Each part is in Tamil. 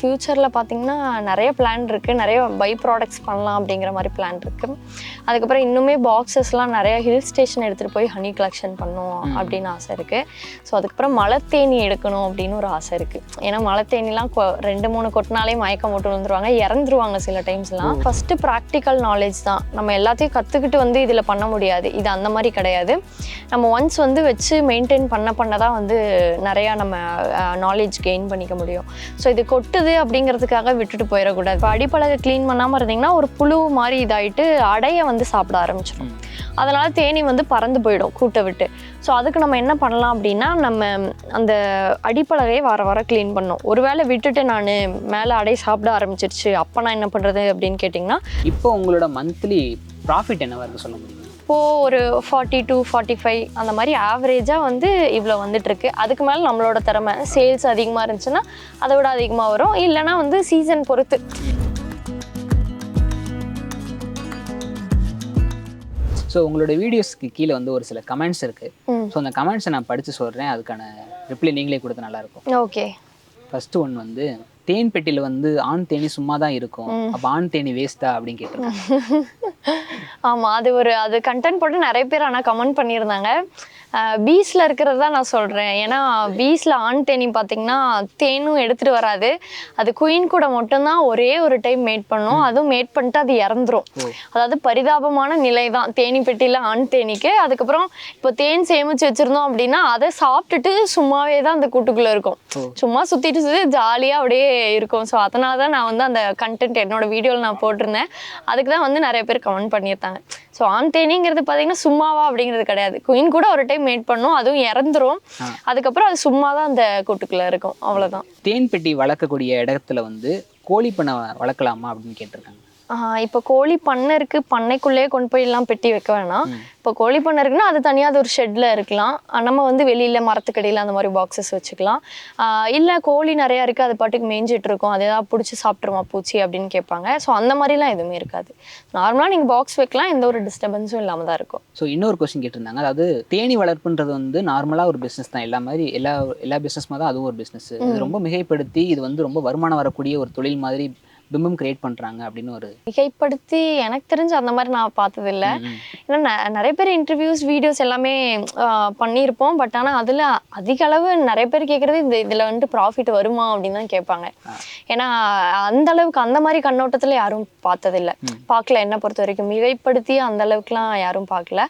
ஃப்யூச்சரில் பார்த்தீங்கன்னா நிறைய பிளான் இருக்குது நிறைய பை ப்ராடக்ட்ஸ் பண்ணலாம் அப்படிங்கிற மாதிரி பிளான் இருக்குது அதுக்கப்புறம் இன்னுமே பாக்ஸஸ்லாம் நிறைய ஹில் ஸ்டேஷன் எடுத்துகிட்டு போய் ஹனி கலெக்ஷன் பண்ணும் அப்படின்னு ஆசை இருக்குது ஸோ அதுக்கப்புறம் மலைத்தேனி எடுக்கணும் அப்படின்னு ஒரு ஆசை இருக்குது ஏன்னா மலைத்தேனிலாம் கொ- ரெண்டு மூணு கொட்டினாலே மயக்கம் போட்டு விழுந்துருவாங்க. இறந்துருவாங்க சில டைம்ஸ்லாம் ஃபஸ்ட்டு ப்ராக்டிக்கல் நாலேஜ் தான். நம்ம எல்லாத்தையும் கற்றுக்கிட்டு வந்து இதில் பண்ண முடியாது. இது அந்த மாதிரி கிடையாது. நம்ம ஒன்ஸ் வந்து வச்சு மெயின்டைன் பண்ண பண்ண தான் வந்து நிறையா நம்ம நாலேஜ் கெயின் பண்ணிக்க முடியும். ஸோ இது கொட்டுது அப்படிங்கிறதுக்காக விட்டுட்டு போயிடக்கூடாது. இப்போ அடிப்பழகை க்ளீன் பண்ணாமல் இருந்தீங்கன்னா ஒரு புழு மாதிரி இதாகிட்டு அடையை வந்து சாப்பிட ஆரம்பிச்சிடும் அதனால் தேனி வந்து பறந்து போயிடும் கூட்டை விட்டு. ஸோ அதுக்கு நம்ம என்ன பண்ணலாம் அப்படின்னா நம்ம அந்த அடிப்பழகையை வார வாரம் க்ளீன் பண்ணோம் ஒருவேளை விட்டுட்டு நான் மேலே அடை சாப்பிட ஆரம்பிச்சிருச்சு அப்போ நான் என்ன பண்ணுறது அப்படின்னு கேட்டிங்கன்னா இப்போ உங்களோட மந்த்லி ப்ராஃபிட் என்ன வருது சொல்ல முடியும்? இப்போது ஒரு ஃபார்ட்டி டூ ஃபார்ட்டி ஃபைவ் அந்த மாதிரி ஆவரேஜாக வந்து இவ்வளோ வந்துட்டுருக்கு. அதுக்கு மேலே நம்மளோட திறமை சேல்ஸ் அதிகமாக இருந்துச்சுன்னா அதை விட அதிகமாக வரும். இல்லைன்னா வந்து சீசன் பொறுத்து. ஸோ உங்களோட வீடியோஸ்க்கு கீழே வந்து ஒரு சில கமெண்ட்ஸ் இருக்கு. ம். ஸோ அந்த கமெண்ட்ஸை நான் படித்து சொல்கிறேன் அதுக்கான ரிப்ளை நீங்களே கொடுத்தா நல்லா இருக்கும். ஓகே ஃபர்ஸ்ட் ஒன் வந்து தேன் பெட்டியில் வந்து ஆண் தேனி சும்மா தான் இருக்கும் அப்போ ஆண் தேனி வேஸ்டா அப்படின்னு கேட்டிருக்காங்க. ஆமாம் அது ஒரு அது கண்டென்ட் போட்டு நிறைய பேர் ஆனால் கமெண்ட் பண்ணியிருந்தாங்க. பீஸில் இருக்கிறது தான் நான் சொல்கிறேன் ஏன்னா பீஸில் ஆண் தேனி பார்த்தீங்கன்னா தேனும் எடுத்துகிட்டு வராது. அது குயின் கூட மட்டும்தான் ஒரே ஒரு டைம் மேட் பண்ணும். அதுவும் மேட் பண்ணிட்டு அது இறந்துரும். அதாவது பரிதாபமான நிலை தான் தேனி பெட்டியில் ஆண் தேனிக்கு. அதுக்கப்புறம் இப்போ தேன் சேமிச்சு வச்சுருந்தோம் அப்படின்னா அதை சாப்பிட்டுட்டு சும்மாவே தான் அந்த கூட்டுக்குள்ளே இருக்கும். சும்மா சுற்றிட்டு சுற்றி ஜாலியாக அப்படியே இருக்கும். ஸோ அதனால தான் நான் வந்து அந்த கண்டென்ட் என்னோட வீடியோவில் நான் போட்டிருந்தேன். அதுக்கு தான் வந்து நிறைய பேர் கமெண்ட் பண்ணியிருந்தாங்க. ஸோ ஆண் தேனிங்கிறது பார்த்தீங்கன்னா சும்மாவா அப்படிங்கிறது கிடையாது. குயின் கூட ஒரு டைம் மேட் பண்ணும் அதுவும் இறந்துரும். அதுக்கப்புறம் அது சும்மா தான் அந்த கூட்டுக்குள்ளே இருக்கும். அவ்வளோதான் தேன் பெட்டி வளர்க்கக்கூடிய இடத்துல வந்து கோழி பண்ணை வளர்க்கலாமா அப்படின்னு கேட்டிருக்காங்க. இப்போ கோழி பண்ணை இருக்கு பண்ணைக்குள்ளேயே கொண்டு போய் எல்லாம் பெட்டி வைக்க வேணாம். இப்போ கோழி பண்ணை இருக்குன்னா அது தனியாக அது ஒரு ஷெட்டில் இருக்கலாம். நம்ம வந்து வெளியில் மரத்துக்கடியில் அந்த மாதிரி பாக்ஸஸ் வச்சுக்கலாம். இல்லை கோழி நிறையா இருக்குது அது பாட்டுக்கு மேய்ஞ்சிட்டு இருக்கும். அது ஏதாவது பிடிச்சி சாப்பிட்ருமா பூச்சி அப்படின்னு கேட்பாங்க. ஸோ அந்த மாதிரிலாம் எதுவுமே இருக்காது. நார்மலாக நீங்கள் பாக்ஸ் வைக்கலாம் எந்த ஒரு டிஸ்டர்பன்ஸும் இல்லாமல் தான் இருக்கும். ஸோ இன்னொரு கொஸ்டின் கேட்டிருந்தாங்க. அதாவது தேனி வளர்ப்புன்றது வந்து நார்மலாக ஒரு பிஸ்னஸ் தான். எல்லா மாதிரி எல்லா எல்லா பிஸ்னஸ் தான் அதுவும் ஒரு பிஸ்னஸ் இது ரொம்ப மிகைப்படுத்தி இது வந்து ரொம்ப வருமானம் வரக்கூடிய ஒரு தொழில் மாதிரி பிம்பம் கிரியேட் பண்ணுறாங்க அப்படின்னு ஒரு மிகைப்படுத்தி எனக்கு தெரிஞ்சு அந்த மாதிரி நான் பார்த்ததில்ல. ஏன்னா நெ- நிறைய பேர் இன்டர்வியூஸ் வீடியோஸ் எல்லாமே பண்ணியிருப்போம். பட் ஆனால் அதில் அதிக அளவு நிறைய பேர் கேட்குறது இந்த இதில் வந்துட்டு ப்ராஃபிட் வருமா அப்படின்னு தான் கேட்பாங்க. ஏன்னா அந்த அளவுக்கு அந்த மாதிரி கண்ணோட்டத்தில் யாரும் பார்த்ததில்ல. பார்க்கல என்னை பொறுத்த வரைக்கும். மிகைப்படுத்தி அந்த அளவுக்குலாம் யாரும் பார்க்கல.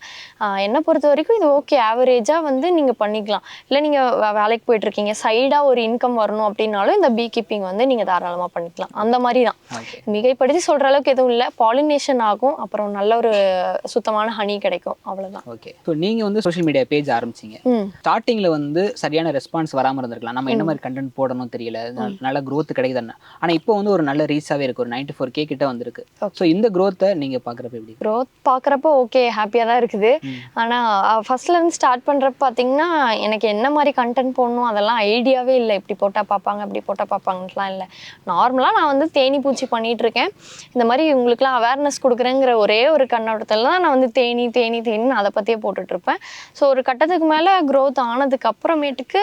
என்னை பொறுத்த வரைக்கும் இது ஓகே ஆவரேஜாக வந்து நீங்கள் பண்ணிக்கலாம். இல்லை நீங்கள் வேலைக்கு போயிட்டுருக்கீங்க சைடாக ஒரு இன்கம் வரணும் அப்படின்னாலும் இந்த பீ கீப்பிங் வந்து நீங்கள் தாராளமாக பண்ணிக்கலாம். அந்த மாதிரி தான் மிகைப்படுத்தி சொல்ற அளவுக்கு எதுவும் இல்லை. பாலினேஷன் ஆகும். அப்புறம் நல்ல ஒரு சுத்தமான ஹனி கிடைக்கும். அவ்வளவுதான். ஓகே ஸோ நீங்கள் வந்து சோஷியல் மீடியா பேஜ் ஆரம்பிச்சீங்க. ஸ்டார்டிங்கில் வந்து சரியான ரெஸ்பான்ஸ் வராமல் இருந்திருக்கலாம். நம்ம என்ன மாதிரி கண்டென்ட் போடணும் தெரியல. நல்ல growth கிடைக்குதுன்னு. ஆனால் இப்போ வந்து ஒரு நல்ல ரீச்சாகவே இருக்கு. ஒரு 94k ஃபோர் கே கிட்ட வந்திருக்கு. ஸோ இந்த growth-அ நீங்கள் பார்க்குறப்ப எப்படி? க்ரோத் பார்க்குறப்ப ஓகே ஹாப்பியாக தான் இருக்குது. ஆனால் ஃபர்ஸ்ட்லேருந்து ஸ்டார்ட் பண்ணுறப்ப பார்த்தீங்கன்னா எனக்கு என்ன மாதிரி கண்டென்ட் போடணும்? அதெல்லாம் ஐடியாவே இல்லை. இப்படி போட்டால் பார்ப்பாங்க இப்படி போட்டால் பார்ப்பாங்கலாம் இல்லை. நார்மலாக நான் வந்து தேனி பூச்சி பண்ணிட்டு இருக்கேன் இந்த மாதிரி உங்களுக்குலாம் அவேர்னஸ் கொடுக்குறேங்கிற ஒரே ஒரு கண்ணோட்டத்தில் தான் நான் வந்து தேனி தேனி தேனின்னு அதை பற்றியே போட்டுட்ருப்பேன். ஸோ ஒரு கட்டத்துக்கு மேலே க்ரோத் ஆனதுக்கு அப்புறமேட்டுக்கு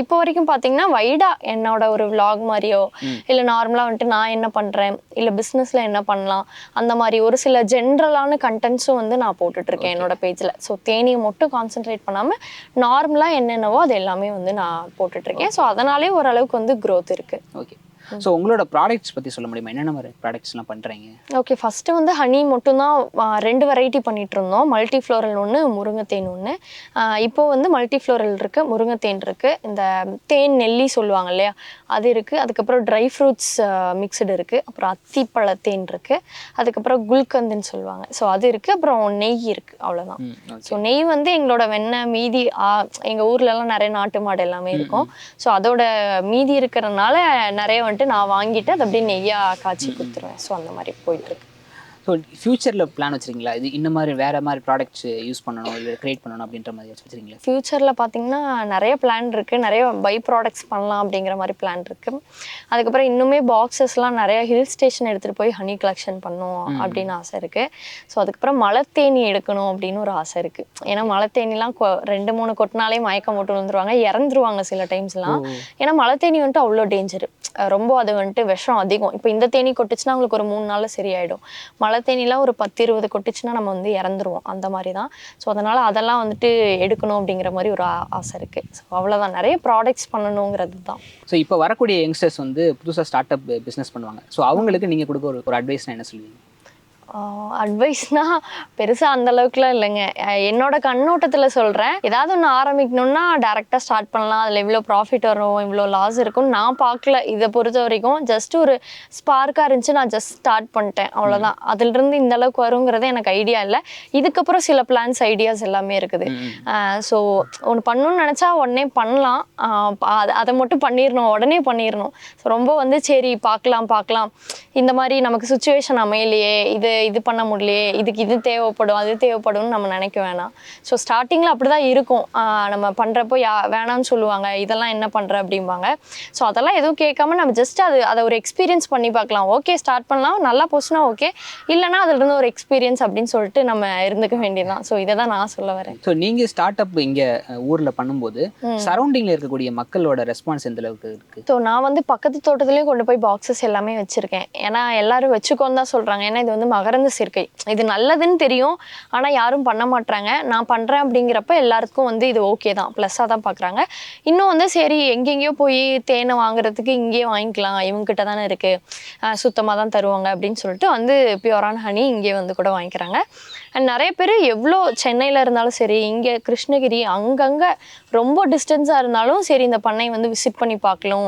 இப்போ வரைக்கும் பார்த்தீங்கன்னா வைடாக என்னோட ஒரு vlog மாதிரியோ இல்லை நார்மலாக வந்துட்டு நான் என்ன பண்ணுறேன் இல்லை பிஸ்னஸில் என்ன பண்ணலாம் அந்த மாதிரி ஒரு சில ஜென்ரலான கண்டென்ட்ஸும் வந்து நான் போட்டுட்ருக்கேன் என்னோட பேஜில் ஸோ தேனியை மட்டும் கான்சென்ட்ரேட் பண்ணாமல் நார்மலாக என்னென்னவோ அது எல்லாமே வந்து நான் போட்டுட்ருக்கேன். ஸோ அதனாலே ஓரளவுக்கு வந்து growth இருக்குது ஓகே ஸோ உங்களோட ப்ராடக்ட்ஸ் பற்றி சொல்ல முடியுமா? என்னென்ன மாதிரி ப்ராடக்ட்ஸ்லாம் பண்ணுறீங்க ஓகே ஃபஸ்ட்டு வந்து ஹனி மட்டும்தான் ரெண்டு வெரைட்டி பண்ணிட்டு இருந்தோம் மல்டி ஃப்ளோரல் ஒன்று முருங்கைத்தேன் ஒன்று இப்போ வந்து மல்டி ஃப்ளோரல் இருக்குது முருங்கைத்தேன் இருக்குது இந்த தேன் நெல்லி சொல்லுவாங்க இல்லையா? அது இருக்குது அதுக்கப்புறம் ட்ரை ஃப்ரூட்ஸ் மிக்சடு இருக்குது அப்புறம் அத்திப்பழ தேன் இருக்குது அதுக்கப்புறம் குல்கந்துன்னு சொல்லுவாங்க. ஸோ அது இருக்குது அப்புறம் நெய் இருக்குது அவ்வளோதான் ஸோ நெய் வந்து எங்களோட வெண்ணெய் மீதி ஆ, எங்க ஊர்ல எல்லாம் நிறைய நாட்டு மாடு எல்லாமே இருக்கும். ஸோ அதோட மீதி இருக்கிறதுனால நிறைய பண்ணிட்டு நான் வாங்கிட்டு அதை அப்படியே நெய்யா காய்ச்சி கொடுத்துருவேன். ஸோ அந்த மாதிரி போயிட்டு இருக்கு. ஸோ ஃபியூச்சரில் பிளான் வச்சிருக்கீங்களா? இது இந்த மாதிரி வேற மாதிரி ப்ராடக்ட்ஸ் யூஸ் பண்ணணும் இல்லை கிரியேட் பண்ணணும் அப்படின்ற மாதிரி வச்சிருக்கீங்களா? ஃப்யூச்சரில் பார்த்தீங்கன்னா நிறைய பிளான் இருக்குது நிறைய பை ப்ராடக்ட்ஸ் பண்ணலாம் அப்படிங்கிற மாதிரி பிளான் இருக்குது அதுக்கப்புறம் இன்னுமே பாக்ஸஸ்லாம் நிறைய ஹில் ஸ்டேஷன் எடுத்துகிட்டு போய் ஹனி கலெக்ஷன் பண்ணணும் அப்படின்னு ஆசை இருக்குது ஸோ அதுக்கப்புறம் மலை தேனி எடுக்கணும் அப்படின்னு ஒரு ஆசை இருக்குது ஏன்னா மலை தேனிலாம் கொ- ரெண்டு மூணு கொட்டினாலே மயக்கம் போட்டு விழுந்துருவாங்க இறந்துருவாங்க சில டைம்ஸ்லாம் ஏன்னா மலை தேனி வந்துட்டு அவ்வளோ டேஞ்சர் ரொம்ப அது வந்துட்டு விஷம் அதிகம். இப்போ இந்த தேனி கொட்டுச்சுன்னா உங்களுக்கு ஒரு மூணு நாளில் சரியாயிடும். மலை தேனிலாம் ஒரு பத்து இருபது கொட்டுச்சுன்னா நம்ம வந்து இறந்துருவோம். அந்த மாதிரி தான் ஸோ அதனால் அதெல்லாம் வந்துட்டு எடுக்கணும் அப்படிங்கிற மாதிரி ஒரு ஆசை இருக்குது ஸோ அவ்வளோதான் நிறைய ப்ராடக்ட்ஸ் பண்ணணுங்கிறது தான் ஸோ இப்போ வரக்கூடிய யங்ஸ்டர்ஸ் வந்து புதுசாக ஸ்டார்ட் அப் பிஸ்னஸ் பண்ணுவாங்க. ஸோ அவங்களுக்கு நீங்கள் கொடுக்க ஒரு ஒரு அட்வைஸ்னா என்ன சொல்லுவீங்க? அட்வைஸ்னா பெருசாக அந்த அளவுக்குலாம் இல்லைங்க. என்னோட கண்ணோட்டத்தில் சொல்கிறேன் ஏதாவது ஒன்று ஆரம்பிக்கணும்னா டேரெக்டாக ஸ்டார்ட் பண்ணலாம். அதில் இவ்வளோ ப்ராஃபிட் வரும் இவ்வளோ லாஸ் இருக்கும் நான் பார்க்கல. இதை பொறுத்த வரைக்கும் ஜஸ்ட் ஒரு ஸ்பார்க்காக இருந்துச்சு நான் ஜஸ்ட் ஸ்டார்ட் பண்ணிட்டேன். அவ்வளோதான் அதிலிருந்து இந்த அளவுக்கு வருங்கிறது எனக்கு ஐடியா இல்லை. இதுக்கப்புறம் சில பிளான்ஸ் ஐடியாஸ் எல்லாமே இருக்குது. ஸோ ஒன்று பண்ணணும்னு நினச்சா உடனே பண்ணலாம். அதை மட்டும் பண்ணிடணும் உடனே பண்ணிடணும் ஸோ ரொம்ப வந்து சரி பார்க்கலாம் பார்க்கலாம். இந்த மாதிரி நமக்கு சுச்சுவேஷன் அமையலையே. இது இது பண்ண முடியலையே இதுக்கு இது தேவைப்படும் அது தேவைப்படும்னு நம்ம நினைக்க வேணாம். ஸோ ஸ்டார்டிங்கில் அப்படி தான் இருக்கும் நம்ம பண்ணுறப்போ யா வேணாம்னு சொல்லுவாங்க இதெல்லாம் என்ன பண்ணுற அப்படிம்பாங்க. ஸோ அதெல்லாம் எதுவும் கேட்காம நம்ம ஜஸ்ட் அது அதை ஒரு எக்ஸ்பீரியன்ஸ் பண்ணி பார்க்கலாம். ஓகே ஸ்டார்ட் பண்ணலாம் நல்லா போச்சுன்னா ஓகே இல்லைன்னா அதுலேருந்து ஒரு எக்ஸ்பீரியன்ஸ் அப்படின்னு சொல்லிட்டு நம்ம இருந்துக்க வேண்டியதுதான். ஸோ இதை தான் நான் சொல்ல வரேன். ஸோ நீங்கள் ஸ்டார்ட் அப் இங்கே ஊரில் பண்ணும்போது சரௌண்டிங்கில் இருக்கக்கூடிய மக்களோட ரெஸ்பான்ஸ் எந்த அளவுக்கு இருக்குது ஸோ நான் வந்து பக்கத்து தோட்டத்துலேயும் கொண்டு போய் பாக்ஸஸ் எல்லாமே வச்சுருக்கேன். ஏன்னா எல்லாரும் வச்சுக்கோன்னு தான் சொல்கிறாங்க ஏன்னா இது வந்து மகரந்த சேர்க்கை. இது நல்லதுன்னு தெரியும். ஆனால் யாரும் பண்ண மாட்றாங்க. நான் பண்ணுறேன் அப்படிங்கிறப்ப எல்லாருக்கும் வந்து இது ஓகே தான். ப்ளஸ்ஸாக தான் பார்க்குறாங்க இன்னும் வந்து சரி எங்கெங்கேயோ போய் தேனை வாங்குறதுக்கு இங்கேயே வாங்கிக்கலாம். இவங்ககிட்ட தானே இருக்குது சுத்தமாக தான் தருவாங்க அப்படின்னு சொல்லிட்டு வந்து பியூரான ஹனி இங்கே வந்து கூட வாங்கிக்கிறாங்க. அண்ட் நிறைய பேர் எவ்வளோ சென்னையில் இருந்தாலும் சரி இங்கே கிருஷ்ணகிரி அங்கங்கே ரொம்ப டிஸ்டன்ஸாக இருந்தாலும் சரி இந்த பண்ணை வந்து விசிட் பண்ணி பார்க்கலாம்.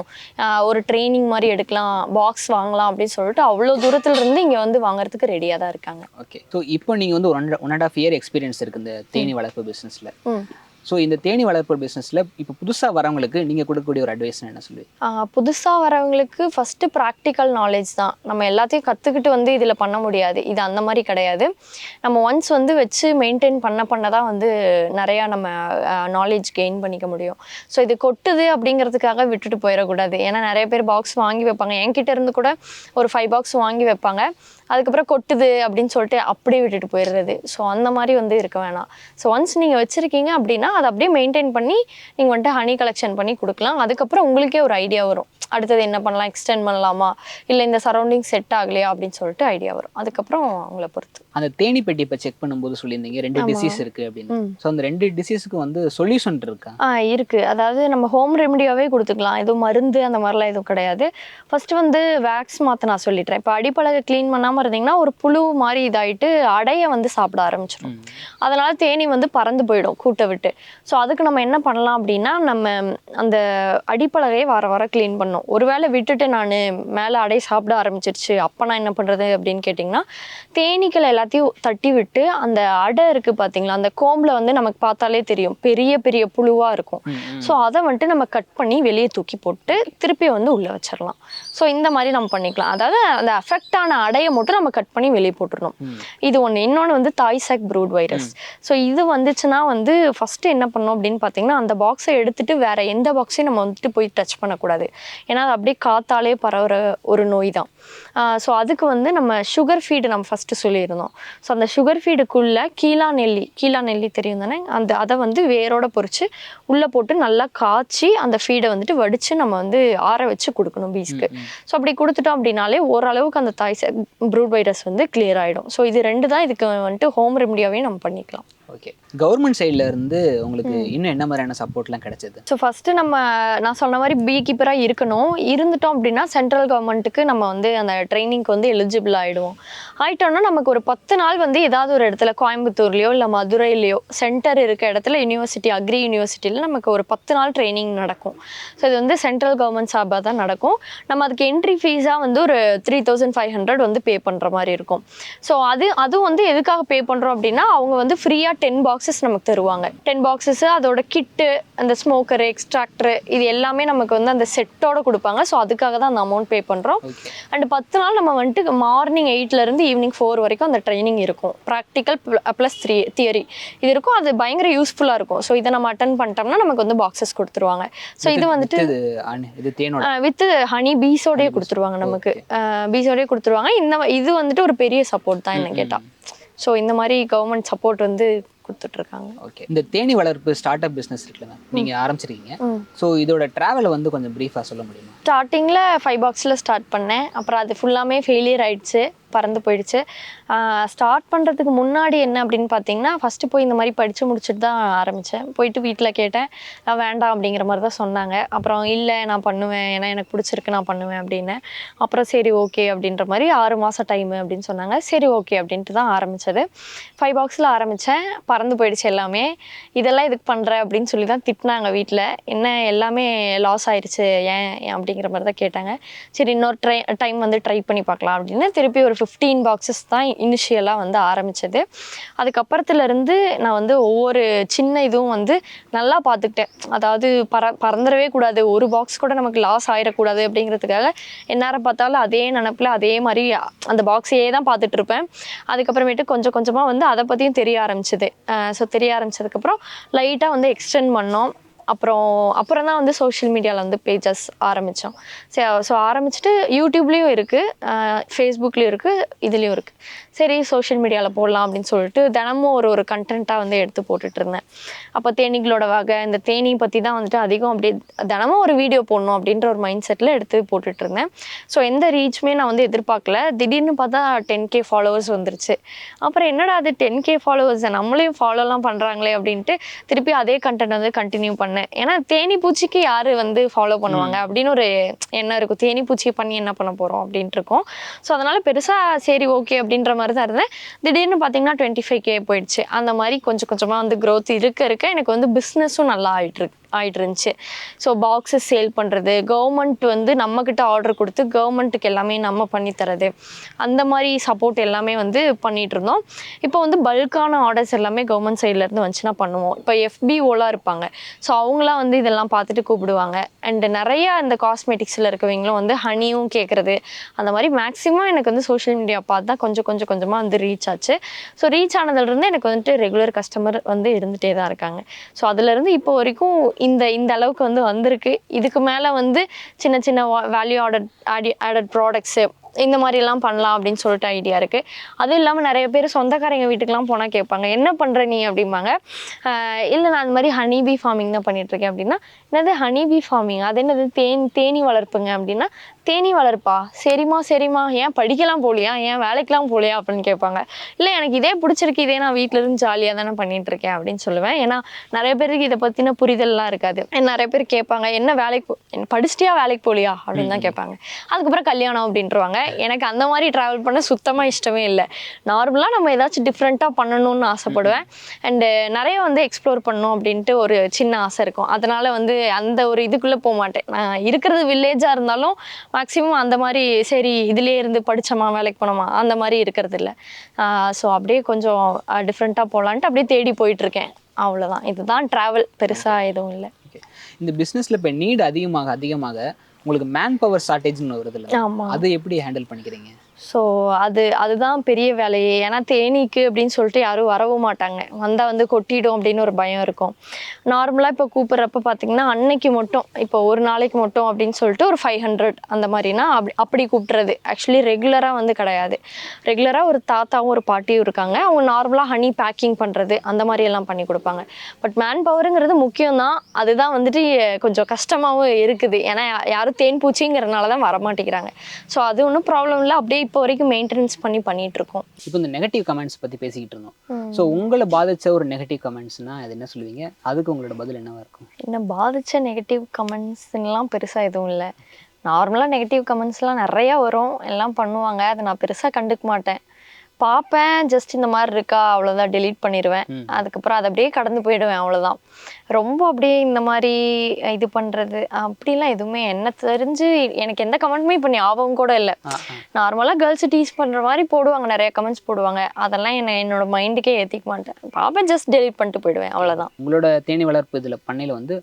ஒரு ட்ரைனிங் மாதிரி எடுக்கலாம் பாக்ஸ் வாங்கலாம் அப்படின்னு சொல்லிட்டு அவ்வளோ தூரத்துல இருந்து இங்கே வந்து வாங்குறதுக்கு ரெடியாக தான் இருக்காங்க. ஓகே ஸோ இப்போ நீங்கள் வந்து one one and half year experience இருக்குது இந்த தேனி வளர்ப்பு பிஸ்னஸில் ஸோ இந்த தேனி வளர்ப்பு பிஸ்னஸில் இப்போ புதுசாக வரவங்களுக்கு நீங்கள் கொடுக்கக்கூடிய ஒரு அட்வைஸ் என்ன சொல்லுவீங்க புதுசாக வரவங்களுக்கு ஃபஸ்ட்டு ப்ராக்டிக்கல் நாலேஜ் தான். நம்ம எல்லாத்தையும் கற்றுக்கிட்டு வந்து இதில் பண்ண முடியாது. இது அந்த மாதிரி கிடையாது. நம்ம ஒன்ஸ் வந்து வச்சு மெயின்டைன் பண்ண பண்ண தான் வந்து நிறையா நம்ம நாலேஜ் கெயின் பண்ணிக்க முடியும். ஸோ இது கொட்டுது அப்படிங்கிறதுக்காக விட்டுட்டு போயிடக்கூடாது. ஏன்னா நிறைய பேர் பாக்ஸ் வாங்கி வைப்பாங்க. என்கிட்ட இருந்து கூட ஒரு ஃபைவ் பாக்ஸ் வாங்கி வைப்பாங்க. அதுக்கப்புறம் கொட்டுது அப்படின்னு சொல்லிட்டு அப்படியே விட்டுட்டு போயிடுறது. ஸோ அந்த மாதிரி வந்து இருக்க வேணாம். ஸோ ஒன்ஸ் நீங்கள் வச்சுருக்கீங்க அப்படின்னா அதை அப்படியே மெயின்டைன் பண்ணி நீங்கள் வந்துட்டு ஹனி கலெக்ஷன் பண்ணி கொடுக்கலாம். அதுக்கப்புறம் உங்களுக்கே ஒரு ஐடியா வரும். அடுத்தது என்ன பண்ணலாம்? எக்ஸ்டெண்ட் பண்ணலாமா? இல்லை இந்த சரௌண்டிங் செட் ஆகலையா? அப்படின்னு சொல்லிட்டு ஐடியா வரும். அதுக்கப்புறம் அவங்கள பொறுத்து. அந்த தேனி பெட்டி இப்போ செக் பண்ணும்போது சொல்லியிருந்தீங்க ரெண்டு டிசீஸ் இருக்குது அப்படின்னு. ஸோ அந்த ரெண்டு டிசீஸுக்கு வந்து சொல்யூஷன் இருக்கா? ஆ இருக்குது அதாவது நம்ம ஹோம் ரெமடியாகவே கொடுத்துக்கலாம். எதுவும் மருந்து அந்த மாதிரிலாம் எதுவும் கிடையாது. ஃபஸ்ட்டு வந்து வேக்ஸ் மாற்ற நான் சொல்லிடுறேன். இப்போ அடிப்பழகை க்ளீன் பண்ணாமல் இருந்தீங்கன்னா ஒரு புழு மாதிரி இதாயிட்டு அடையை வந்து சாப்பிட ஆரம்பிச்சிடும் அதனால தேனி வந்து பறந்து போயிடும் கூட்டை விட்டு. ஸோ அதுக்கு நம்ம என்ன பண்ணலாம் அப்படின்னா நம்ம அந்த அடிப்பலகையை வார வாரம் க்ளீன் பண்ணணும். ஒருவேளை விட்டுட்டு நான் மேலே அடை சாப்பிட ஆரம்பிச்சிருச்சு. அப்போ நான் என்ன பண்ணுறது அப்படின்னு கேட்டிங்கன்னா தேனீக்கள் எல்லாத்தையும் தட்டி விட்டு அந்த அடை இருக்குது பார்த்தீங்களா அந்த கோம்பில் வந்து நமக்கு பார்த்தாலே தெரியும். பெரிய பெரிய புழுவாக இருக்கும். ஸோ அதை வந்துட்டு நம்ம கட் பண்ணி வெளியே தூக்கி போட்டு திருப்பி வந்து உள்ளே வச்சிடலாம். ஸோ இந்த மாதிரி நம்ம பண்ணிக்கலாம். அதாவது அந்த அஃபெக்ட் ஆன அடையை மட்டும் நம்ம கட் பண்ணி வெளியே போட்டுடணும். இது ஒன்று இன்னொன்று வந்து தாய்சாக் ப்ரூட் வைரஸ் ஸோ இது வந்துச்சுன்னா வந்து ஃபஸ்ட்டு என்ன பண்ணணும் அப்படின்னு பார்த்தீங்கன்னா அந்த பாக்ஸை எடுத்துட்டு வேற எந்த பாக்ஸையும் நம்ம வந்துட்டு போய் டச் பண்ணக்கூடாது. ஏன்னா அது அப்படியே காத்தாலே பரவுற ஒரு நோய் தான் ஸோ அதுக்கு வந்து நம்ம சுகர் ஃபீடு நம்ம ஃபஸ்ட்டு சொல்லியிருந்தோம். ஸோ அந்த சுகர் ஃபீடுக்குள்ளே கீழா நெல்லி கீழா நெல்லி தெரியும் தானே? அந்த அதை வந்து வேரோட பொறிச்சு உள்ளே போட்டு நல்லா காய்ச்சி அந்த ஃபீடை வந்துட்டு வடித்து நம்ம வந்து ஆற வச்சு கொடுக்கணும் பீஸ்க்கு ஸோ அப்படி கொடுத்துட்டோம் அப்படின்னாலே ஓரளவுக்கு அந்த தாய் ப்ரூட் வைரஸ் வந்து கிளியர் ஆகிடும் ஸோ இது ரெண்டு தான் இதுக்கு வந்துட்டு ஹோம் ரெமடியாகவே நம்ம பண்ணிக்கலாம். ஓகே கவர்மெண்ட் சைடில் இருந்து உங்களுக்கு இன்னும் என்ன மாதிரியான சப்போர்ட்லாம் கிடைச்சது? ஸோ ஃபஸ்ட்டு நம்ம நான் சொன்ன மாதிரி பீ கீப்பராக இருக்கணும். இருந்துட்டோம் அப்படின்னா சென்ட்ரல் கவர்மெண்ட்டுக்கு நம்ம வந்து அந்த ட்ரைனிங்க்கு வந்து எலிஜிபிள் ஆகிடுவோம் ஆயிட்டோம்னா நமக்கு ஒரு பத்து நாள் வந்து ஏதாவது ஒரு இடத்துல கோயம்புத்தூர்லேயோ இல்லை மதுரையிலையோ சென்டர் இருக்க இடத்துல யூனிவர்சிட்டி அக்ரி யூனிவர்சிட்டியில் நமக்கு ஒரு பத்து நாள் ட்ரைனிங் நடக்கும். ஸோ இது வந்து சென்ட்ரல் கவர்மெண்ட் சார்பாக தான் நடக்கும். நம்ம அதுக்கு என்ட்ரி ஃபீஸாக வந்து ஒரு த்ரீ தௌசண்ட் ஃபைவ் ஹண்ட்ரட் வந்து பே பண்ணுற மாதிரி இருக்கும். ஸோ அது அதுவும் வந்து எதுக்காக பே பண்ணுறோம் அப்படின்னா அவங்க வந்து ஃப்ரீயாக டென் பாக்ஸஸ் நமக்கு தருவாங்க. டென் பாக்ஸஸ் அதோட கிட்டு அந்த ஸ்மோக்கர் எக்ஸ்ட்ராக்டர் இது எல்லாமே நமக்கு வந்து அந்த செட்டோட கொடுப்பாங்க. ஸோ அதுக்காக தான் அந்த அமௌண்ட் பே பண்ணுறோம் அண்ட் பத்து நாள் நம்ம வந்துட்டு மார்னிங் எயிட்லேருந்து ஈவினிங் ஃபோர் வரைக்கும் அந்த ட்ரைனிங் இருக்கும். ப்ராக்டிக்கல் ப்ளஸ் த்ரீ தியரி இது இருக்கும். அது பயங்கர யூஸ்ஃபுல்லாக இருக்கும். ஸோ இதை நம்ம அட்டன் பண்ணிட்டோம்னா நமக்கு வந்து பாக்ஸஸ் கொடுத்துருவாங்க. ஸோ இது வந்துட்டு வித் ஹனி பீஸோடய கொடுத்துருவாங்க நமக்கு. பீஸோடய கொடுத்துருவாங்க. இந்த இது வந்துட்டு ஒரு பெரிய சப்போர்ட் தான் என்ன கேட்டால் ஸோ இந்த மாதிரி கவர்மெண்ட் சப்போர்ட் வந்து கொடுத்துட்ருக்காங்க. ஓகே இந்த தேனி வளர்ப்பு ஸ்டார்ட் அப் பிஸ்னஸ் இருக்குல்ல மேம் நீங்க ஆரம்பிச்சிருக்கீங்க. ஸோ இதோட டிராவலை வந்து கொஞ்சம் ப்ரீஃபாக சொல்ல முடியுமா? ஸ்டார்டிங்கில் ஃபைவ் பாக்ஸில் ஸ்டார்ட் பண்ணேன். அப்புறம் அது ஃபுல்லாமே ஃபெயிலியர் ஆயிடுச்சு. பறந்து போயிடுச்சு. ஸ்டார்ட் பண்ணுறதுக்கு முன்னாடி என்ன அப்படின்னு பார்த்தீங்கன்னா ஃபஸ்ட்டு போய் இந்த மாதிரி படித்து முடிச்சுட்டு தான் ஆரம்பித்தேன் போயிட்டு வீட்டில் கேட்டேன். வேண்டாம் அப்படிங்கிற மாதிரி தான் சொன்னாங்க. அப்புறம் இல்லை நான் பண்ணுவேன். ஏன்னா எனக்கு பிடிச்சிருக்கு நான் பண்ணுவேன் அப்படின்னு. அப்புறம் சரி ஓகே அப்படின்ற மாதிரி ஆறு மாதம் டைமு அப்படின்னு சொன்னாங்க. சரி ஓகே அப்படின்ட்டு தான் ஆரம்பித்தது ஃபைவ் பாக்ஸில் ஆரம்பித்தேன் பறந்து போயிடுச்சு எல்லாமே. இதெல்லாம் இதுக்கு பண்ணுற அப்படின்னு சொல்லி தான் திட்டினாங்க வீட்டில் என்ன எல்லாமே லாஸ் ஆயிடுச்சு ஏன்? அப்படிங்கிற மாதிரி தான் கேட்டாங்க. சரி இன்னொரு ட்ரை டைம் வந்து ட்ரை பண்ணி பார்க்கலாம் அப்படின்னு. திருப்பி ஒரு ஃபிஃப்டீன் பாக்ஸஸ் தான் இனிஷியலாக வந்து ஆரம்பித்தது அதுக்கப்புறத்துலேருந்து நான் வந்து ஒவ்வொரு சின்ன இதுவும் வந்து நல்லா பார்த்துக்கிட்டேன். அதாவது பற பறந்துடவே கூடாது. ஒரு பாக்ஸ் கூட நமக்கு லாஸ் ஆகிடக்கூடாது அப்படிங்கிறதுக்காக எந்நேரம் பார்த்தாலும் அதே நினப்பில் அதே மாதிரி அந்த பாக்ஸையே தான் பார்த்துட்டு இருப்பேன் அதுக்கப்புறமேட்டு கொஞ்சம் கொஞ்சமாக வந்து அதை பற்றியும் தெரிய ஆரம்பிச்சது. ஸோ தெரிய ஆரம்பிச்சதுக்கப்புறம் லைட்டாக வந்து எக்ஸ்டெண்ட் பண்ணோம். அப்புறம் அப்புறம் தான் வந்து சோஷியல் மீடியாவில் வந்து பேஜஸ் ஆரம்பித்தோம் சரி ஸோ ஆரம்பிச்சுட்டு யூடியூப்லேயும் இருக்குது ஃபேஸ்புக்லேயும் இருக்குது இதுலேயும் இருக்குது சரி சோஷியல் மீடியாவில் போடலாம் அப்படின்னு சொல்லிட்டு தினமும் ஒரு ஒரு கண்டென்ட்டாக வந்து எடுத்து போட்டுட்டு இருந்தேன். அப்போ தேனீகளோட வகை இந்த தேனி பற்றி தான் வந்துட்டு அதிகம் அப்படியே தினமும் ஒரு வீடியோ போடணும் அப்படின்ற ஒரு மைண்ட் செட்டில் எடுத்து போட்டுட்டு இருந்தேன். ஸோ எந்த ரீச்சுமே நான் வந்து எதிர்பார்க்கல. திடீர்னு பார்த்தா டென் கே ஃபாலோவர்ஸ் வந்துருச்சு. அப்புறம் என்னடா அது டென் கே ஃபாலோவர்ஸ் நம்மளையும் ஃபாலோலாம் பண்ணுறாங்களே அப்படின்ட்டு திருப்பி அதே கண்டென்ட் வந்து கண்டினியூ பண்ணேன். ஏன்னா தேனி பூச்சிக்கு யார் வந்து ஃபாலோ பண்ணுவாங்க? அப்படின்னு ஒரு எண்ணம் இருக்கும். தேனி பூச்சி பண்ணி என்ன பண்ண போகிறோம் அப்படின்ட்டு இருக்கும். ஸோ அதனால் பெருசாக சரி ஓகே அப்படின்ற மாதிரி தான் இருந்தேன். திடீர்னு பார்த்தீங்கன்னா டுவெண்ட்டி ஃபைவ் கே போயிடுச்சு. அந்த மாதிரி கொஞ்சம் கொஞ்சமாக வந்து க்ரோத் இருக்க இருக்க எனக்கு வந்து பிஸ்னஸும் நல்லா ஆகிட்டுருக்கு இருக்கு இருந்துச்சு ஸோ பாக்ஸஸ் சேல் பண்ணுறது கவர்மெண்ட் வந்து நம்மக்கிட்ட ஆர்டர் கொடுத்து கவர்மெண்ட்டுக்கு எல்லாமே நம்ம பண்ணி தரது. அந்த மாதிரி சப்போர்ட் எல்லாமே வந்து பண்ணிகிட்ருந்தோம் இருந்தோம். இப்போ வந்து பல்கான ஆர்டர்ஸ் எல்லாமே கவர்மெண்ட் சைட்லேருந்து வந்துச்சுன்னா பண்ணுவோம். இப்போ எஃபிஓலாம் இருப்பாங்க. ஸோ அவங்களாம் வந்து இதெல்லாம் பார்த்துட்டு கூப்பிடுவாங்க. அண்ட் நிறையா இந்த காஸ்மெட்டிக்ஸில் இருக்கவங்களும் வந்து ஹனியும் கேட்குறது அந்த மாதிரி மேக்ஸிமம் எனக்கு வந்து சோஷியல் மீடியா பார்த்து தான் கொஞ்சம் கொஞ்சம் கொஞ்சமாக வந்து ரீச் ஆச்சு. ஸோ ரீச் ஆனதுலேருந்து எனக்கு வந்துட்டு ரெகுலர் கஸ்டமர் வந்து இருந்துகிட்டே தான் இருக்காங்க. ஸோ அதுலேருந்து இப்போ வரைக்கும் இந்த இந்த அளவுக்கு வந்து வந்திருக்கு. இதுக்கு மேலே வந்து சின்ன சின்ன வேல்யூ ஆடட் ஆடி ஆடட் ப்ராடக்ட்ஸு இந்த மாதிரிலாம் பண்ணலாம் அப்படின்னு சொல்லிட்டு ஐடியா இருக்குது அதுவும் இல்லாமல் நிறைய பேர் சொந்தக்காரங்க வீட்டுக்கெலாம் போனால் கேட்பாங்க என்ன பண்ணுற நீ? அப்படிம்பாங்க. இல்லை நான் அந்த மாதிரி ஹனி பீ ஃபார்மிங் தான் பண்ணிகிட்ருக்கேன் அப்படின்னா என்னது ஹனி பீ ஃபார்மிங் அது என்னது? தேன் தேனி வளர்ப்புங்க அப்படின்னா தேனி வளர்ப்பா. சரிம்மா சரிம்மா. ஏன் படிக்கலாம் போலியா? ஏன் வேலைக்கெலாம் போலியா? அப்படின்னு கேட்பாங்க. இல்லை எனக்கு இதே பிடிச்சிருக்கு. இதே நான் வீட்டில இருந்து ஜாலியாக தானே பண்ணிட்டு இருக்கேன் அப்படின்னு சொல்லுவேன். ஏன்னா நிறைய பேருக்கு இதை பற்றின புரிதல்லாம் இருக்காது. நிறைய பேர் கேட்பாங்க என்ன வேலைக்கு படிச்சிட்டியா வேலைக்கு போலியா? அப்படின்னு தான் கேட்பாங்க. அதுக்கப்புறம் கல்யாணம் அப்படின்றவாங்க. எனக்கு அந்த மாதிரி ட்ராவல் பண்ண சுத்தமாக இஷ்டமே இல்லை. நார்மலாக நம்ம ஏதாச்சும் டிஃப்ரெண்ட்டாக பண்ணணும்னு ஆசைப்படுவேன். அண்டு நிறைய வந்து எக்ஸ்ப்ளோர் பண்ணணும் அப்படின்ட்டு ஒரு சின்ன ஆசை இருக்கும். அதனால் வந்து அந்த ஒரு இதுக்குள்ளே போக மாட்டேன். நான் இருக்கிறது வில்லேஜாக இருந்தாலும் மேக்ஸிமம் அந்த மாதிரி சரி இதுலேயே இருந்து படித்தோமா வேலைக்கு போனோமா அந்த மாதிரி இருக்கிறது இல்லை ஸோ அப்படியே கொஞ்சம் டிஃப்ரெண்ட்டாக போகலான்ட்டு அப்படியே தேடி போயிட்டுருக்கேன். அவ்வளோதான் இதுதான் ட்ராவல் பெருசாக எதுவும் இல்லை. இந்த பிஸ்னஸில் இப்போ நீட் அதிகமாக அதிகமாக உங்களுக்கு மேன் பவர் ஷார்ட்டேஜ்னு வருது இல்லை ஆமாம் அதை எப்படி ஹேண்டில் பண்ணிக்கிறீங்க? ஸோ அது அதுதான் பெரிய வேலையே. ஏன்னா தேனீக்கு அப்படின்னு சொல்லிட்டு யாரும் வரவும் மாட்டாங்க. வந்தால் வந்து கொட்டிடும் அப்படின்னு ஒரு பயம் இருக்கும். நார்மலாக இப்போ கூப்பிட்றப்ப பார்த்தீங்கன்னா அன்னைக்கு மட்டும் இப்போ ஒரு நாளைக்கு மட்டும் அப்படின்னு சொல்லிட்டு ஒரு ஃபைவ் ஹண்ட்ரட் அந்த மாதிரினா அப்படி அப்படி கூப்பிட்றது. ஆக்சுவலி ரெகுலராக வந்து கிடையாது. ரெகுலராக ஒரு தாத்தாவும் ஒரு பாட்டியும் இருக்காங்க. அவங்க நார்மலாக ஹனி பேக்கிங் பண்ணுறது அந்த மாதிரி எல்லாம் பண்ணி கொடுப்பாங்க. பட் மேன் பவருங்கிறது முக்கியம் தான் அதுதான் வந்துட்டு கொஞ்சம் கஷ்டமாகவும் இருக்குது. ஏன்னா யாரும் தேன் பூச்சிங்கிறதுனால தான் வரமாட்டேங்கிறாங்க. ஸோ அது ஒன்றும் ப்ராப்ளம் இல்லை. அப்படியே இப்போ வரைக்கும் மெயின்டெனன்ஸ் பண்ணி பண்ணிட்டு இருக்கோம் இப்போ இந்த நெகட்டிவ் கமெண்ட்ஸ் பற்றி பேசிக்கிட்டு இருந்தோம். ஸோ உங்களை பாதிச்ச ஒரு நெகட்டிவ் கமெண்ட்ஸ்னா அது என்ன சொல்லுவீங்க? அதுக்கு உங்களோட பதில் என்னவா இருக்கும்? என்ன பாதிச்ச நெகட்டிவ் கமெண்ட்ஸ்லாம் பெருசாக எதுவும் இல்லை. நார்மலாக நெகட்டிவ் கமெண்ட்ஸ்லாம் நிறையா வரும். எல்லாம் பண்ணுவாங்க. அதை நான் பெருசாக கண்டுக்க மாட்டேன். பார்ப்பேன் ஜஸ்ட் இந்த மாதிரி இருக்கா அவ்வளோதான் delete பண்ணிடுவேன். அதுக்கப்புறம் அதை அப்படியே கடந்து போயிடுவேன் அவ்வளோதான் ரொம்ப அப்படியே இந்த மாதிரி இது பண்ணுறது அப்படிலாம் எதுவுமே என்ன தெரிஞ்சு எனக்கு எந்த கமெண்ட்டுமே இப்போ ஞாபகம் கூட இல்லை. நார்மலாக கேர்ள்ஸ் டீஸ் பண்ணுற மாதிரி போடுவாங்க நிறைய கமெண்ட்ஸ் போடுவாங்க. அதெல்லாம் என்ன என்னோட மைண்டுக்கே ஏற்றிக்க மாட்டேன். பார்ப்பேன் ஜஸ்ட் delete பண்ணிட்டு போயிடுவேன் அவ்வளோதான் உங்களோட தேனி வளர்ப்பு இதில் பண்ணையில் வந்து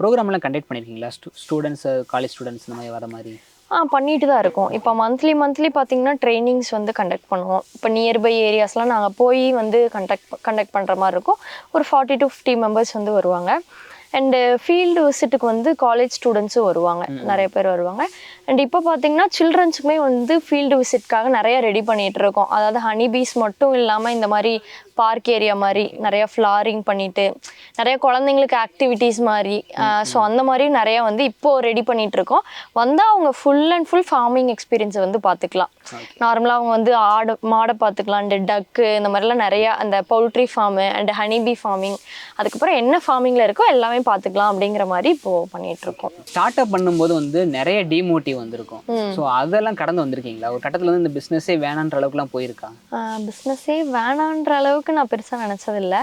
ப்ரோக்ராம்லாம் கண்டக்ட் பண்ணியிருக்கீங்களா ஸ்டூ ஸ்டூடெண்ட்ஸ் காலேஜ் ஸ்டூடெண்ட்ஸ் இந்த மாதிரி வர மாதிரி? பண்ணிட்டு தான் இருக்கோம். இப்போ மந்த்லி மந்த்லி பார்த்தீங்கன்னா ட்ரைனிங்ஸ் வந்து கண்டக்ட் பண்ணுவோம். இப்போ நியர்பை ஏரியாஸ்லாம் நாங்கள் போய் வந்து கண்டக்ட் கண்டக்ட் பண்ணுற மாதிரி இருக்கும். ஒரு ஃபார்ட்டி டு ஃபிஃப்டி மெம்பர்ஸ் வந்து வருவாங்க. அண்டு ஃபீல்டு விசிட்டுக்கு வந்து காலேஜ் ஸ்டூடெண்ட்ஸும் வருவாங்க. நிறைய பேர் வருவாங்க. அண்ட் இப்போ பார்த்தீங்கன்னா சில்ட்ரன்ஸுக்குமே வந்து ஃபீல்டு விசிட்காக நிறைய ரெடி பண்ணிட்டு இருக்கோம். அதாவது ஹனி பீஸ் மட்டும் இல்லாமல் இந்த மாதிரி பார்க் ஏரியா மாதிரி நிறைய ஃப்ளாரிங் பண்ணிட்டு நிறைய குழந்தைங்களுக்கு ஆக்டிவிட்டீஸ் மாதிரி ஸோ அந்த மாதிரி நிறைய வந்து இப்போ ரெடி பண்ணிட்டு இருக்கோம். வந்தால் அவங்க ஃபுல் அண்ட் ஃபுல் ஃபார்மிங் எக்ஸ்பீரியன்ஸை வந்து பார்த்துக்கலாம். நார்மலாக அவங்க வந்து ஆடு மாடை பார்த்துக்கலாம் அண்டு டக்கு இந்த மாதிரிலாம் நிறைய அந்த poultry farm and honeybee farming அதுக்கப்புறம் என்ன ஃபார்மிங்கில் இருக்கோ எல்லாமே பார்த்துக்கலாம் அப்படிங்கிற மாதிரி இப்போது பண்ணிட்டு இருக்கோம் ஸ்டார்ட் அப் பண்ணும்போது வந்து நிறைய டிமோட்டிவ் வந்திருக்கும். ஸோ அதெல்லாம் கடந்து வந்திருக்கீங்களா? ஒரு கட்டத்தில் வந்து இந்த பிஸ்னஸே வேணான்ற அளவுக்குலாம் போயிருக்கா? பிஸ்னஸே வேணான்ற அளவுக்கு நான் பெருசாக நினச்சதில்ல.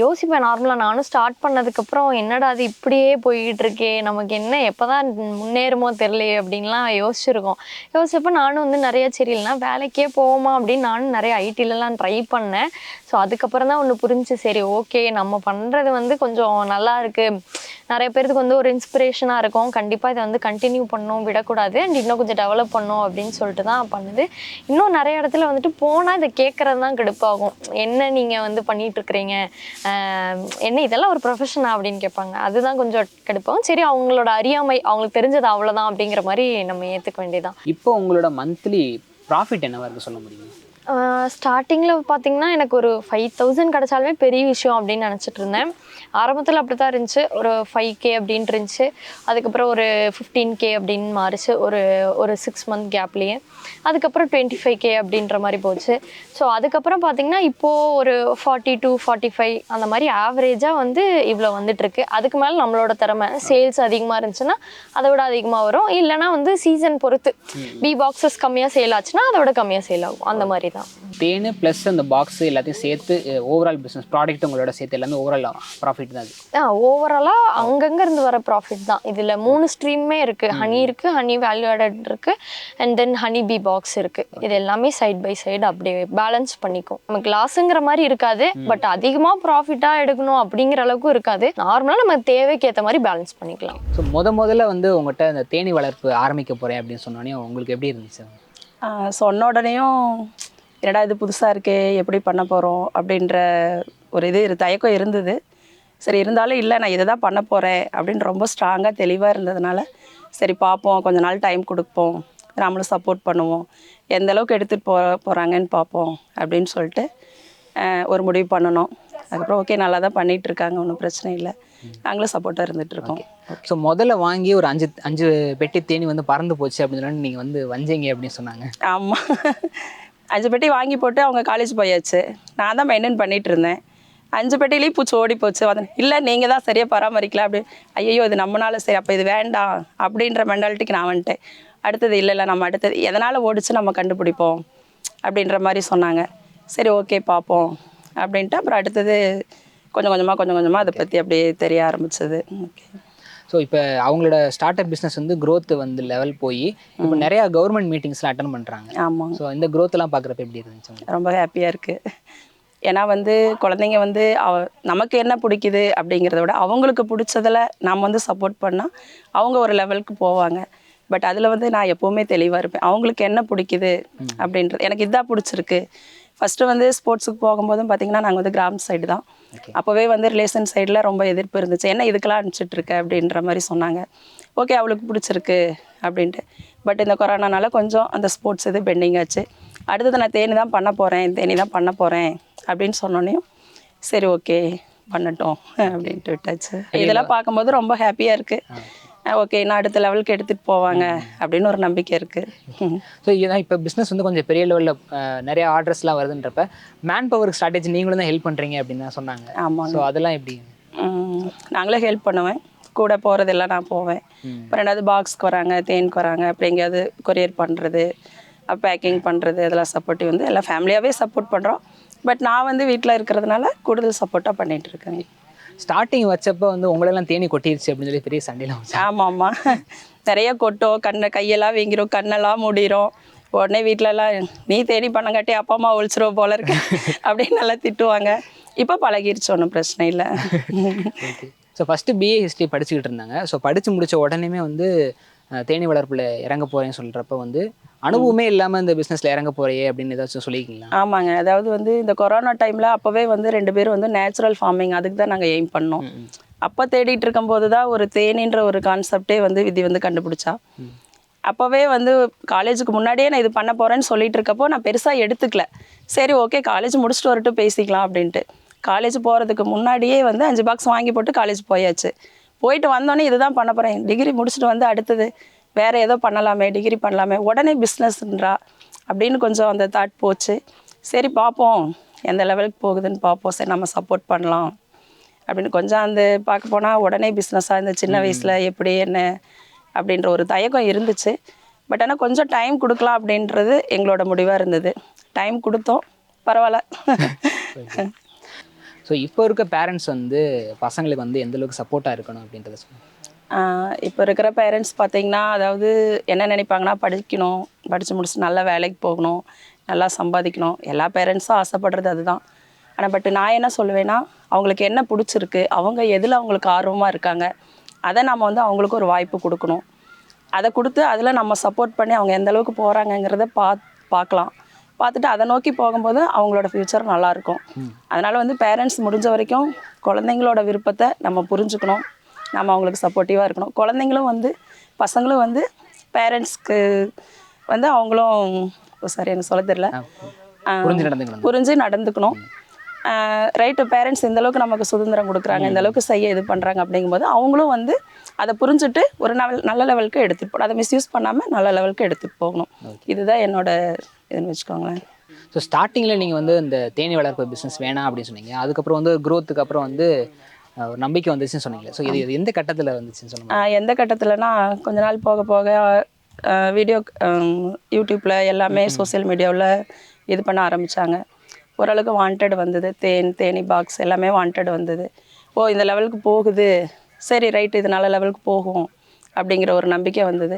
யோசிப்பேன் நார்மலாக நானும் ஸ்டார்ட் பண்ணதுக்கப்புறம் என்னடா அது இப்படியே போய்கிட்டு இருக்கே நமக்கு என்ன எப்போ தான் முன்னேறுமோ தெரியலையே அப்படின்லாம் யோசிச்சிருக்கோம். யோசிச்சப்போ நானும் வந்து நிறைய சரி இல்லைனா வேலைக்கே போவோமா அப்படின்னு நானும் நிறைய ஐடிலலாம் ட்ரை பண்ணேன். ஸோ அதுக்கப்புறம் தான் ஒன்று புரிஞ்சு சரி ஓகே நம்ம பண்ணுறது வந்து கொஞ்சம் நல்லா இருக்குது நிறைய பேருக்கு வந்து ஒரு இன்ஸ்பிரேஷனாக இருக்கும். கண்டிப்பாக இதை வந்து கண்டினியூ பண்ணணும் விடக்கூடாது. அண்ட் இன்னும் கொஞ்சம் டெவலப் பண்ணும் அப்படின்னு சொல்லிட்டு தான் பண்ணுது. இன்னும் நிறைய இடத்துல வந்துட்டு போனால் இதை கேட்குறது தான் கடுப்பாகும். என்ன நீங்கள் வந்து பண்ணிட்டு இருக்கிறீங்க? என்ன இதெல்லாம் ஒரு ப்ரொஃபஷனா அப்படின்னு கேட்பாங்க. அதுதான் கொஞ்சம் கடுப்பாகும். சரி அவங்களோட அறியாமை அவங்களுக்கு தெரிஞ்சது அவ்வளோதான் அப்படிங்கிற மாதிரி நம்ம ஏற்றுக்க வேண்டியதான் இப்போ உங்களோட மந்த்லி ப்ராஃபிட் என்னவா இருக்குது சொல்ல முடியுமா? ஸ்டார்டிங்கில் பார்த்தீங்கன்னா எனக்கு ஒரு ஃபைவ் தௌசண்ட் கிடச்சாலுமே பெரிய விஷயம் அப்படின்னு நினச்சிட்டு இருந்தேன். ஆரம்பத்தில் அப்படி தான் இருந்துச்சு. ஒரு ஃபைவ் கே அப்படின்ட்டு இருந்துச்சு. அதுக்கப்புறம் ஒரு ஃபிஃப்டீன் கே அப்படின்னு மாறிச்சு. ஒரு ஒரு சிக்ஸ் மந்த் கேப்லேயே அதுக்கப்புறம் டுவெண்ட்டி ஃபைவ் கே அப்படின்ற மாதிரி போச்சு. ஸோ அதுக்கப்புறம் பார்த்தீங்கன்னா இப்போது ஒரு ஃபார்ட்டி டூ ஃபார்ட்டி ஃபைவ் அந்த மாதிரி ஆவரேஜாக வந்து இவ்வளோ வந்துட்டுருக்கு அதுக்கு மேலே நம்மளோட திறமை சேல்ஸ் அதிகமாக இருந்துச்சுன்னா அதை விட அதிகமாக வரும். இல்லைன்னா வந்து சீசன் பொறுத்து பி பாக்ஸஸ் கம்மியாக சேல் ஆச்சுன்னா அதை விட கம்மியாக சேல் ஆகும். அந்த மாதிரி தான். தேனு ப்ளஸ் அந்த பாக்ஸ் எல்லாத்தையும் சேர்த்து ஓவரால் பிஸ்னஸ் ப்ராடக்ட் உங்களோட சேர்த்து எல்லாமே ஓவரால் ப்ராஃபிட் தான் அது ஆ ஓவராலாக அங்கங்க இருந்து வர ப்ராஃபிட் தான். இதில் மூணு ஸ்ட்ரீமே இருக்குது ஹனி இருக்குது ஹனி வேல்யூ ஆடட் இருக்குது and then honey bee box இருக்குது இது எல்லாமே சைட் பை சைடு அப்படியே பேலன்ஸ் பண்ணிக்கும். நமக்கு லாஸுங்கிற மாதிரி இருக்காது பட் அதிகமாக ப்ராஃபிட்டாக எடுக்கணும் அப்படிங்கிற அளவுக்கு இருக்காது. நார்மலாக நம்ம தேவைக்கு ஏற்ற மாதிரி பேலன்ஸ் பண்ணிக்கலாம். ஸோ முத முதல்ல வந்து உங்கள்கிட்ட இந்த தேனி வளர்ப்பு ஆரம்பிக்க போகிறேன் அப்படின்னு சொன்னோடனே உங்களுக்கு எப்படி இருந்துச்சு? சொன்ன உடனேயும் என்னடா இது புதுசாக இருக்கே எப்படி பண்ண போகிறோம் அப்படின்ற ஒரு இது தயக்கம் இருந்தது. சரி இருந்தாலும் இல்லை நான் இதை தான் பண்ண போகிறேன் அப்படின்னு ரொம்ப ஸ்ட்ராங்காக தெளிவாக இருந்ததுனால சரி பார்ப்போம் கொஞ்ச நாள் டைம் கொடுப்போம் நம்மளும் சப்போர்ட் பண்ணுவோம். எந்த அளவுக்கு எடுத்துகிட்டு போ போகிறாங்கன்னு பார்ப்போம் அப்படின்னு சொல்லிட்டு ஒரு முடிவு பண்ணணும். அதுக்கப்புறம் ஓகே நல்லா தான் பண்ணிகிட்டு இருக்காங்க ஒன்றும் பிரச்சனை இல்லை. நாங்களும் சப்போர்ட்டாக இருந்துகிட்ருக்கோம் ஸோ முதல்ல வாங்கி ஒரு அஞ்சு அஞ்சு பெட்டி தேனி வந்து பறந்து போச்சு அப்படின்னு சொன்னா நீங்கள் வந்து வஞ்சீங்க அப்படின்னு சொன்னாங்க. ஆமாம் அஞ்சு பெட்டி வாங்கி போட்டு அவங்க காலேஜ் போயாச்சு. நான் தான் மெயின்டைன் பண்ணிட்டு இருந்தேன். அஞ்சு பெட்டிலையும் பூச்சி ஓடி போச்சு. வந்து இல்லை நீங்கள் தான் சரியாக பராமரிக்கல அப்படி. ஐயோ இது நம்மனால சரி அப்போ இது வேண்டாம் அப்படின்ற மென்டாலிட்டிக்கு நான் வந்துட்டேன். அடுத்தது இல்லை இல்லை நம்ம அடுத்தது எதனால் ஓடிச்சு நம்ம கண்டுபிடிப்போம் அப்படின்ற மாதிரி சொன்னாங்க. சரி ஓகே பார்ப்போம் அப்படின்ட்டு அப்புறம் அடுத்தது கொஞ்சம் கொஞ்சமாக கொஞ்சம் கொஞ்சமாக அதை பற்றி அப்படியே தெரிய ஆரம்பிச்சது. ஓகே ஸோ இப்போ அவங்களோட ஸ்டார்ட் அப் பிஸ்னஸ் வந்து growth வந்து லெவல் போய் இப்போ நிறையா கவர்மெண்ட் மீட்டிங்ஸ்லாம் அட்டன் பண்ணுறாங்க ஆமாம் ஸோ இந்த எல்லாம் பார்க்குறப்ப எப்படி இருந்துச்சு? ரொம்ப ஹாப்பியாக இருக்குது ஏன்னா வந்து குழந்தைங்க வந்து அவ நமக்கு என்ன பிடிக்குது அப்படிங்கிறத விட அவங்களுக்கு பிடிச்சதில் நம்ம வந்து சப்போர்ட் பண்ணால் அவங்க ஒரு லெவலுக்கு போவாங்க. பட் அதில் வந்து நான் எப்போவுமே தெளிவாக இருப்பேன். அவங்களுக்கு என்ன பிடிக்குது அப்படின்றது. எனக்கு இதுதான் பிடிச்சிருக்கு. ஃபஸ்ட்டு வந்து ஸ்போர்ட்ஸுக்கு போகும்போதும் பார்த்தீங்கன்னா நாங்கள் வந்து கிராம சைடு தான். அப்போவே வந்து ரிலேஷன் சைடில் ரொம்ப எதிர்ப்பு இருந்துச்சு. என்ன இதுக்கெல்லாம் அனுப்பிச்சிட்டு இருக்க அப்படின்ற மாதிரி சொன்னாங்க. ஓகே அவளுக்கு பிடிச்சிருக்கு அப்படின்ட்டு. பட் இந்த கொரோனானால கொஞ்சம் அந்த ஸ்போர்ட்ஸ் இது பெண்டிங் ஆச்சு. அடுத்தது நான் தேனி தான் பண்ண போகிறேன் தேனி தான் பண்ண போகிறேன் அப்படின்னு சொன்னோன்னேயும் சரி ஓகே பண்ணட்டும் அப்படின்ட்டு விட்டாச்சு. இதெல்லாம் பார்க்கும்போது ரொம்ப ஹாப்பியாக இருக்குது ஓகே நான் அடுத்த லெவலுக்கு எடுத்துகிட்டு போவாங்க அப்படின்னு ஒரு நம்பிக்கை இருக்குது ஸோ இதுதான் இப்போ பிஸ்னஸ் வந்து கொஞ்சம் பெரிய லெவலில் நிறைய ஆர்டர்ஸ்லாம் வருதுன்றப்ப மேன் பவர் ஸ்ட்ராட்டஜி நீங்களும் தான் ஹெல்ப் பண்ணுறீங்க அப்படின்னு தான் சொன்னாங்க. ஆமாங்க. ஸோ அதெல்லாம் எப்படி? நாங்களே ஹெல்ப் பண்ணுவேன். கூட போகிறதெல்லாம் நான் போவேன். இப்போ ரெண்டாவது பாக்ஸ்க்கு வராங்க தேனுக்கு வராங்க அப்படி எங்கேயாவது கொரியர் பண்ணுறது பேக்கிங் பண்ணுறது அதெல்லாம் சப்போர்ட்டிவ் வந்து எல்லாம் ஃபேமிலியாகவே சப்போர்ட் பண்ணுறோம் பட் நான் வந்து வீட்டில் இருக்கிறதுனால கூடுதல் சப்போர்ட்டாக பண்ணிகிட்டு இருக்கேங்க ஸ்டார்டிங் வச்சப்ப வந்து உங்களெல்லாம் தேனி கொட்டிருச்சு அப்படின்னு சொல்லி பெரிய சண்டையில வச்சு. ஆமாம் ஆமாம் நிறைய கொட்டும் கண்ணை கையெல்லாம் வீங்கிரும். கண்ணெல்லாம் மூடிரும். உடனே வீட்டிலலாம் நீ தேடி பண்ணங்காட்டி அப்பா அம்மா ஒழிச்சிருவ போல இருக்கு. அப்படின்னு நல்லா திட்டுவாங்க. இப்போ பழகிருச்சு ஒன்றும் பிரச்சனை இல்லை. ஸோ ஃபஸ்ட்டு பிஏ ஹிஸ்ட்ரி படிச்சுக்கிட்டு இருந்தாங்க. ஸோ படித்து முடிச்ச உடனேமே வந்து தேனீ வளர்ப்பில் இறங்க போகிறேன்னு சொல்கிறப்ப வந்து அனுபவமே இல்லாமல் இந்த பிஸ்னஸில் இறங்க போறியே அப்படின்னு ஏதாச்சும் சொல்லியிருக்கீங்களா? ஆமாங்க. அதாவது வந்து இந்த கொரோனா டைமில் அப்போவே வந்து ரெண்டு பேரும் வந்து நேச்சுரல் ஃபார்மிங் அதுக்கு தான் நாங்கள் எய்ம் பண்ணோம். அப்போ தேடிட்டு இருக்கும்போது தான் ஒரு தேனின்ற ஒரு கான்செப்டே வந்து விதி வந்து கண்டுபிடிச்சா. அப்போவே வந்து காலேஜுக்கு முன்னாடியே நான் இது பண்ண போகிறேன்னு சொல்லிட்டு இருக்கப்போ நான் பெருசாக எடுத்துக்கல. சரி ஓகே காலேஜ் முடிச்சுட்டு வரட்டும் பேசிக்கலாம் அப்படின்ட்டு. காலேஜ் போகிறதுக்கு முன்னாடியே வந்து அஞ்சு பாக்ஸ் வாங்கி போட்டு காலேஜ் போயாச்சு. போயிட்டு வந்தோடனே இதுதான் பண்ண போகிறேன் டிகிரி முடிச்சுட்டு வந்து அடுத்தது வேறு ஏதோ பண்ணலாமே டிகிரி பண்ணலாமே உடனே பிஸ்னஸ்ன்றா அப்படின்னு கொஞ்சம் அந்த தாட் போச்சு. சரி பார்ப்போம் எந்த லெவலுக்கு போகுதுன்னு பார்ப்போம் சரி நம்ம சப்போர்ட் பண்ணலாம் அப்படின்னு கொஞ்சம் அந்த பார்க்க போனால் உடனே பிஸ்னஸாக இந்த சின்ன வயசில் எப்படி என்ன அப்படின்ற ஒரு தயக்கம் இருந்துச்சு. பட் ஆனால் கொஞ்சம் டைம் கொடுக்கலாம் அப்படின்றது எங்களோட முடிவாக இருந்தது. டைம் கொடுத்தோம் பரவாயில்ல. ஸோ இப்போ இருக்க பேரண்ட்ஸ் வந்து பசங்களுக்கு வந்து எந்த அளவுக்கு சப்போர்ட்டாக இருக்கணும் அப்படின்றத சொல்லுங்கள் இப்போ இருக்கிற பேரண்ட்ஸ் பார்த்தீங்கன்னா அதாவது என்ன நினைப்பாங்கன்னா படிக்கணும் படித்து முடிச்சு நல்ல வேலைக்கு போகணும் நல்லா சம்பாதிக்கணும். எல்லா பேரண்ட்ஸும் ஆசைப்படுறது அதுதான். ஆனால் பட் நான் என்ன சொல்லுவேன்னா அவங்களுக்கு என்ன பிடிச்சிருக்கு அவங்க எதில் அவங்களுக்கு ஆர்வமாக இருக்காங்க அதை நம்ம வந்து அவங்களுக்கு ஒரு வாய்ப்பு கொடுக்கணும். அதை கொடுத்து அதில் நம்ம சப்போர்ட் பண்ணி அவங்க எந்த அளவுக்கு போகிறாங்கங்கிறத பா பார்க்கலாம். பார்த்துட்டு அதை நோக்கி போகும்போது அவங்களோட ஃப்யூச்சர் நல்லாயிருக்கும். அதனால் வந்து பேரண்ட்ஸ் முடிஞ்ச வரைக்கும் குழந்தைங்களோட விருப்பத்தை நம்ம புரிஞ்சுக்கணும். நம்ம அவங்களுக்கு சப்போர்ட்டிவாக இருக்கணும். குழந்தைங்களும் வந்து பசங்களும் வந்து பேரண்ட்ஸ்க்கு வந்து அவங்களும் சாரி எனக்கு சொல்ல தெரியல. ஆஹ் புரிஞ்சு நடந்துக்கணும். புரிஞ்சு நடந்துக்கணும். ரைட்டு பேரண்ட்ஸ் இந்த அளவுக்கு நமக்கு சுதந்திரம் கொடுக்குறாங்க. இந்த அளவுக்கு செய்ய இது பண்ணுறாங்க அப்படிங்கும்போது அவங்களும் வந்து அதை புரிஞ்சுட்டு ஒரு நல்ல நல்ல லெவலுக்கு எடுத்துகிட்டு போகணும் அதை மிஸ்யூஸ் பண்ணாமல் நல்ல லெவலுக்கு எடுத்துகிட்டு போகணும். இதுதான் என்னோட இதுன்னு வச்சுக்கோங்களேன். ஸோ ஸ்டார்டிங்கில் நீங்கள் வந்து இந்த தேனி வளர்ப்பு பிஸ்னஸ் வேணாம் அப்படின்னு சொன்னீங்க. அதுக்கப்புறம் வந்து க்ரோத்துக்கு அப்புறம் வந்து ஒரு நம்பிக்கை வந்துச்சுன்னு சொன்னீங்களே ஸோ இது இது எந்த கட்டத்தில் வந்துச்சுன்னு சொல்லுங்க. ஆஹ் எந்த கட்டத்தில்னா கொஞ்ச நாள் போக போக வீடியோ யூடியூப்பில் எல்லாமே சோஷியல் மீடியாவில் இது பண்ண ஆரம்பித்தாங்க ஓரளவுக்கு வாண்டட் வந்தது. தேன் தேனி பாக்ஸ் எல்லாமே வாண்டட் வந்தது. ஓ இந்த லெவலுக்கு போகுது. சரி ரைட் இது நல்ல லெவலுக்கு போகும் அப்படிங்கிற ஒரு நம்பிக்கை வந்தது.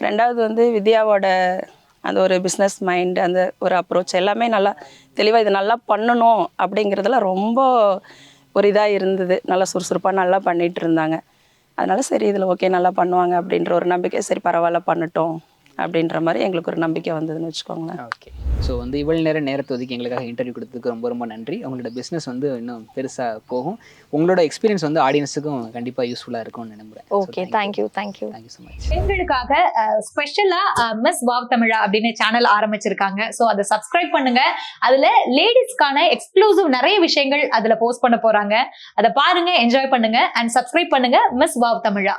ரெண்டாவது வந்து வித்யாவோட அந்த ஒரு பிஸ்னஸ் மைண்டு அந்த ஒரு அப்ரோச் எல்லாமே நல்லா தெளிவாக இது நல்லா பண்ணணும் அப்படிங்கிறதுல ரொம்ப ஒரு இதாக இருந்தது. நல்லா சுறுசுறுப்பாக நல்லா பண்ணிகிட்டு இருந்தாங்க. அதனால சரி இதில் ஓகே நல்லா பண்ணுவாங்க அப்படின்ற ஒரு நம்பிக்கை சரி பரவாயில்ல பண்ணட்டும். அப்படின்ற மாதிரி எங்களுக்கு ஒரு நம்பிக்கை வந்ததுன்னு வச்சுக்கோங்களேன். ஓகே ஸோ வந்து இவ்வளோ நேரம் நேரத்தை ஒதுக்கி எங்களுக்காக இன்டர்வியூ கொடுத்ததுக்கு ரொம்ப ரொம்ப நன்றி. உங்களோட பிஸ்னஸ் வந்து இன்னும் பெருசாக போகும். உங்களோட எக்ஸ்பீரியன்ஸ் வந்து ஆடியன்ஸுக்கும் கண்டிப்பாக யூஸ்ஃபுல்லாக இருக்கும்னு நம்புகிறேன் okay thank you thank you thank you so much பெண்களுக்காக ஸ்பெஷலா மிஸ் வாவ் தமிழா அப்படின்னு சேனல் ஆரம்பிச்சிருக்காங்க. சோ அதை சப்ஸ்கிரைப் பண்ணுங்க. அதுல லேடிஸ்க்கான எக்ஸ்க்ளூசிவ் நிறைய விஷயங்கள் அதுல போஸ்ட் பண்ண போறாங்க. அதை பாருங்க என்ஜாய் பண்ணுங்க. அண்ட் சப்ஸ்கிரைப் பண்ணுங்க மிஸ் வாவ் தமிழா